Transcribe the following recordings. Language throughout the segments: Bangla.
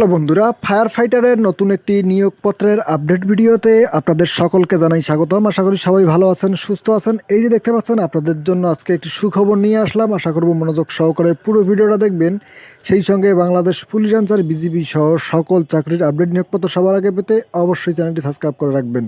হ্যালো বন্ধুরা ফায়ার ফাইটারের নতুন একটি নিয়োগপত্রের আপডেট ভিডিওতে আপনাদের সকলকে জানাই স্বাগতম। আশা করি সবাই ভালো আছেন, সুস্থ আছেন। এই যে দেখতে পাচ্ছেন, আপনাদের জন্য আজকে একটি সুখবর নিয়ে আসলাম। আশা করব মনোযোগ সহকারে পুরো ভিডিওটা দেখবেন। সেই সঙ্গে বাংলাদেশ পুলিশ আনসার, বিজিবি সহ সকল চাকরির আপডেট নিয়োগপত্র সবার আগে পেতে অবশ্যই চ্যানেলটি সাবস্ক্রাইব করে রাখবেন।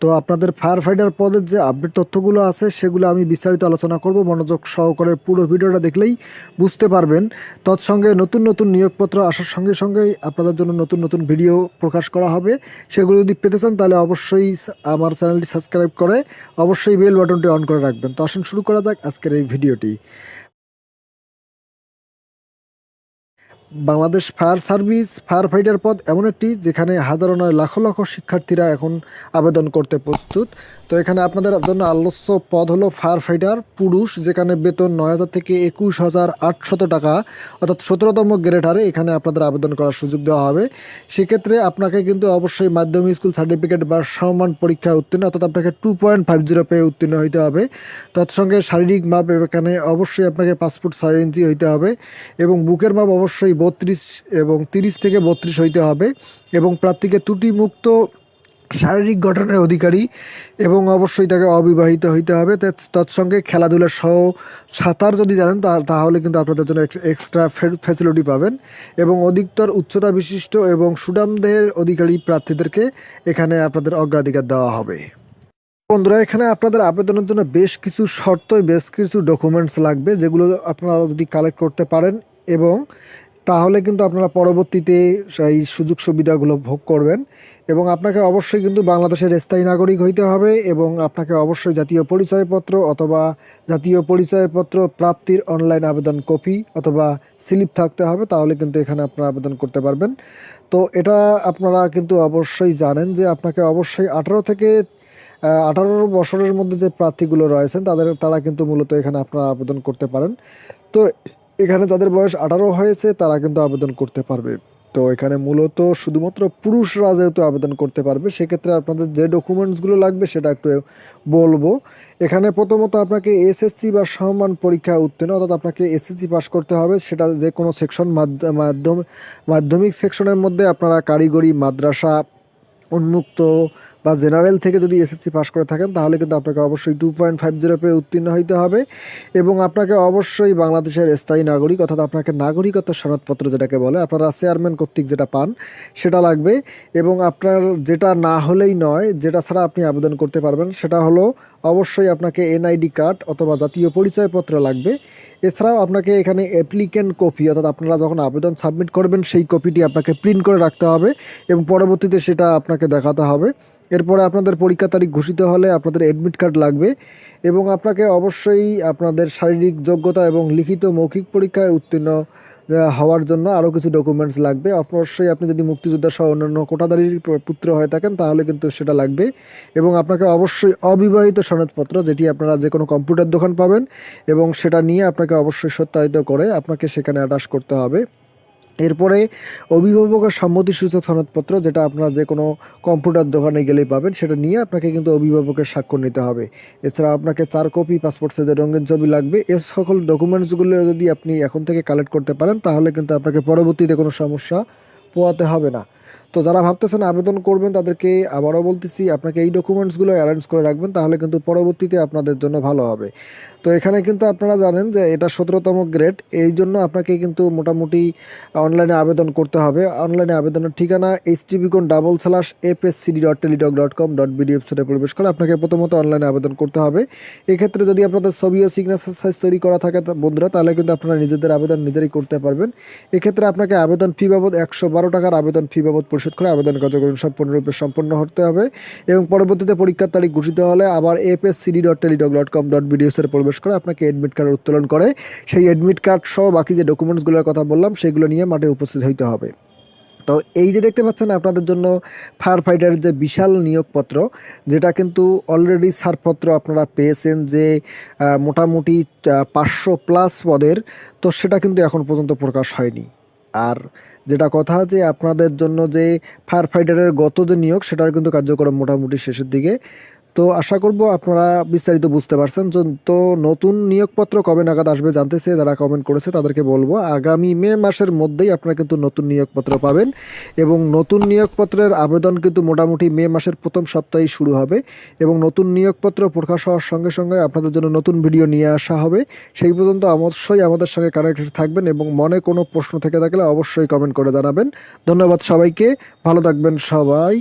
তো আপনাদের ফায়ার ফাইটার পদের যে আপডেট তথ্যগুলো আছে, সেগুলো আমি বিস্তারিত আলোচনা করব। মনোযোগ সহকারে পুরো ভিডিওটা দেখলেই বুঝতে পারবেন। তৎসঙ্গে নতুন নতুন নিয়োগপত্র আসার সঙ্গে সঙ্গেই আপনাদের জন্য নতুন নতুন ভিডিও প্রকাশ করা হবে। সেগুলো যদি পেতে চান, তাহলে অবশ্যই আমার চ্যানেলটি সাবস্ক্রাইব করে অবশ্যই বেল বাটনটি অন করে রাখবেন। তো আসুন শুরু করা যাক আজকের এই ভিডিওটি। Bangladesh fire service, firefighter পদ এমন একটি যেখানে হাজারো নয় লাখো লাখো শিক্ষার্থীরা এখন আবেদন করতে প্রস্তুত। তো এখানে আপনাদের জন্য আলস্য পদ হলো ফায়ার ফাইটার পুরুষ, যেখানে বেতন নয় হাজার থেকে একুশ হাজার আটশত টাকা, অর্থাৎ সতেরোতম গ্রেড হারে এখানে আপনাদের আবেদন করার সুযোগ দেওয়া হবে। সেক্ষেত্রে আপনাকে কিন্তু অবশ্যই মাধ্যমিক স্কুল সার্টিফিকেট বা সমান পরীক্ষা উত্তীর্ণ, অর্থাৎ আপনাকে টু পয়েন্ট ফাইভ জিরো পেয়ে উত্তীর্ণ হইতে হবে। তৎসঙ্গে শারীরিক মাপ এখানে অবশ্যই আপনাকে পাসপোর্ট ছয় ইঞ্চি হইতে হবে এবং বুকের মাপ অবশ্যই বত্রিশ এবং তিরিশ থেকে বত্রিশ হইতে হবে এবং প্রার্থীকে ত্রুটিমুক্ত শারীরিক গঠনের অধিকারী এবং অবশ্যই তাকে অবিবাহিত হইতে হবে। তৎসঙ্গে খেলাধুলা সহ সাঁতার যদি জানেন তাহলে কিন্তু আপনাদের জন্য এক্সট্রা ফ্যাসিলিটি পাবেন এবং অধিকতর উচ্চতা বিশিষ্ট এবং সুডামদেহের অধিকারী প্রার্থীদেরকে এখানে আপনাদের অগ্রাধিকার দেওয়া হবে। বন্ধুরা, এখানে আপনাদের আবেদনের জন্য বেশ কিছু শর্ত, বেশ কিছু ডকুমেন্টস লাগবে যেগুলো আপনারা যদি কালেক্ট করতে পারেন এবং তাহলে কিন্তু আপনারা পরবর্তীতে এই সুযোগ সুবিধাগুলো ভোগ করবেন এবং আপনাকে অবশ্যই কিন্তু বাংলাদেশের স্থায়ী নাগরিক হইতে হবে এবং আপনাকে অবশ্যই জাতীয় পরিচয়পত্র অথবা জাতীয় পরিচয়পত্র প্রাপ্তির অনলাইন আবেদন কপি অথবা স্লিপ থাকতে হবে, তাহলে কিন্তু এখানে আপনারা আবেদন করতে পারবেন। তো এটা আপনারা কিন্তু অবশ্যই জানেন যে আপনাকে অবশ্যই আঠারো থেকে আঠারো বছরের মধ্যে যে প্রার্থীগুলো রয়েছেন, তাদের, তারা কিন্তু মূলত এখানে আপনারা আবেদন করতে পারেন। তো এখানে যাদের বয়স আঠারো হয়েছে, তারা কিন্তু আবেদন করতে পারবে। তো এখানে মূলত শুধুমাত্র পুরুষরা যেহেতু আবেদন করতে পারবে, সেক্ষেত্রে আপনাদের যে ডকুমেন্টসগুলো লাগবে সেটা একটু বলব। এখানে প্রথমত আপনাকে এসএসসি বা সমান পরীক্ষা উত্তীর্ণ, অর্থাৎ আপনাকে এসএসসি পাস করতে হবে। সেটা যে কোনো সেকশন মাধ্যম মাধ্যমিক সেকশনের মধ্যে আপনারা কারিগরি, মাদ্রাসা, উন্মুক্ত বা জেনারেল থেকে যদি এসএসসি পাস করে থাকেন, তাহলে কিন্তু আপনাকে অবশ্যই টু পয়েন্ট ফাইভ জিরো পেয়ে উত্তীর্ণ হইতে হবে এবং আপনাকে অবশ্যই বাংলাদেশের স্থায়ী নাগরিক অর্থাৎ আপনাকে নাগরিকত্ব সনদপত্র যেটাকে বলে, আপনারা চেয়ারম্যান কর্তৃক যেটা পান, সেটা লাগবে এবং আপনার যেটা না হলেই নয়, যেটা ছাড়া আপনি আবেদন করতে পারবেন, সেটা হলো অবশ্যই আপনাকে এনআইডি কার্ড অথবা জাতীয় পরিচয়পত্র লাগবে। এছাড়াও আপনাকে এখানে অ্যাপ্লিকেন্ট কপি অর্থাৎ আপনারা যখন আবেদন সাবমিট করবেন, সেই কপিটি আপনাকে প্রিন্ট করে রাখতে হবে এবং পরবর্তীতে সেটা আপনাকে দেখাতে হবে। এরপরে আপনাদের পরীক্ষা তারিখ ঘোষিত হলে আপনাদের অ্যাডমিট কার্ড লাগবে এবং আপনাকে অবশ্যই আপনাদের শারীরিক যোগ্যতা এবং লিখিত মৌখিক পরীক্ষায় উত্তীর্ণ হওয়ার জন্য আরও কিছু ডকুমেন্টস লাগবে। অবশ্যই আপনি যদি মুক্তিযোদ্ধা সহ অন্যান্য কোটাদারির পুত্র হয়ে থাকেন, তাহলে কিন্তু সেটা লাগবে। এবং আপনাকে অবশ্যই অবিবাহিত সনদপত্র, যেটি আপনারা যে কোনো কম্পিউটার দোকান পাবেন, এবং সেটা নিয়ে আপনাকে অবশ্যই সত্যায়িত করে আপনাকে সেখানে অ্যাটাচ করতে হবে। এরপরে অভিভাবকের সম্মতিসূচক সনদপত্র, যেটা আপনারা যে কোনো কম্পিউটার দোকানে গেলেই পাবেন, সেটা নিয়ে আপনাকে কিন্তু অভিভাবকের স্বাক্ষর নিতে হবে। এছাড়া আপনাকে চার কপি পাসপোর্ট সাইজের রঙিন ছবি লাগবে। এ সকল ডকুমেন্টসগুলো যদি আপনি এখন থেকে কালেক্ট করতে পারেন, তাহলে কিন্তু আপনাকে পরবর্তীতে কোনো সমস্যা পোয়াতে হবে না। তো যারা ভাবতেছেন আবেদন করবেন, তাদেরকে আবারও বলতেছি, আপনাকে এই ডকুমেন্টসগুলো অ্যারেঞ্জ করে রাখবেন, তাহলে কিন্তু পরবর্তীতে আপনাদের জন্য ভালো হবে। তো এখানে কিন্তু আপনারা জানেন যে এটা সতেরোতম গ্রেড এই জন্য আপনাকে কিন্তু মোটামুটি অনলাইনে আবেদন করতে হবে। অনলাইনে আবেদনের ঠিকানা এইচ টিভি কোন double slash F S C D dot Teletalk dot com dot B D ওয়েবসাইটে প্রবেশ করে আপনাকে প্রথমত অনলাইনে আবেদন করতে হবে। এক্ষেত্রে যদি আপনাদের ছবি ও সিগনেচার সাইজ তৈরি করা থাকে বন্ধুরা, তাহলে কিন্তু আপনারা নিজেদের আবেদন নিজেরাই করতে পারবেন। এক্ষেত্রে আপনাকে আবেদন ফি বাবদ একশো বারো টাকার আবেদন ফি বাবদ পরিশোধ করে আবেদন কার্যক্রম সম্পূর্ণরূপে সম্পন্ন হতে হবে এবং পরবর্তীতে পরীক্ষার তারিখ ঘোষিত হলে আবার F S C D dot Teletalk dot com dot বিডিওসের প্রবেশ করে আপনাকে অ্যাডমিট কার্ড উত্তোলন করে। সেই অ্যাডমিট কার্ড সহ বাকি যে ডকুমেন্টসগুলোর কথা বললাম, সেগুলো নিয়ে মাঠে উপস্থিত হইতে হবে। তো এই যে দেখতে পাচ্ছেন আপনাদের জন্য ফায়ার ফাইটারের যে বিশাল নিয়োগপত্র, যেটা কিন্তু অলরেডি ছাড়পত্র আপনারা পেয়েছেন যে মোটামুটি পাঁচশো প্লাস পদের, তো সেটা কিন্তু এখন পর্যন্ত প্রকাশ হয়নি। আর যেটা কথা যে আপনাদের জন্য যে ফায়ার ফাইটারের গত যে নিয়োগ, সেটার কিন্তু কার্যক্রম মোটামুটি শেষের দিকে। তো আশা করব আপনারা বিস্তারিত বুঝতে পারছেন। তো নতুন নিয়োগপত্র কবে নাগাদ আসবে জানতে চেয়ে যারা কমেন্ট করেছে তাদেরকে বলব, আগামী মে মাসের মধ্যেই আপনারা কিন্তু নতুন নিয়োগপত্র পাবেন এবং নতুন নিয়োগপত্রের আবেদন কিন্তু মোটামুটি মে মাসের প্রথম সপ্তাহেই শুরু হবে এবং নতুন নিয়োগপত্র প্রকাশ হওয়ার সঙ্গে সঙ্গে আপনাদের জন্য নতুন ভিডিও নিয়ে আসা হবে। সেই পর্যন্ত অবশ্যই আমাদের সঙ্গে কানেক্টেড থাকবেন এবং মনে কোনো প্রশ্ন থেকে থাকলে অবশ্যই কমেন্ট করে জানাবেন। ধন্যবাদ সবাইকে, ভালো থাকবেন সবাই।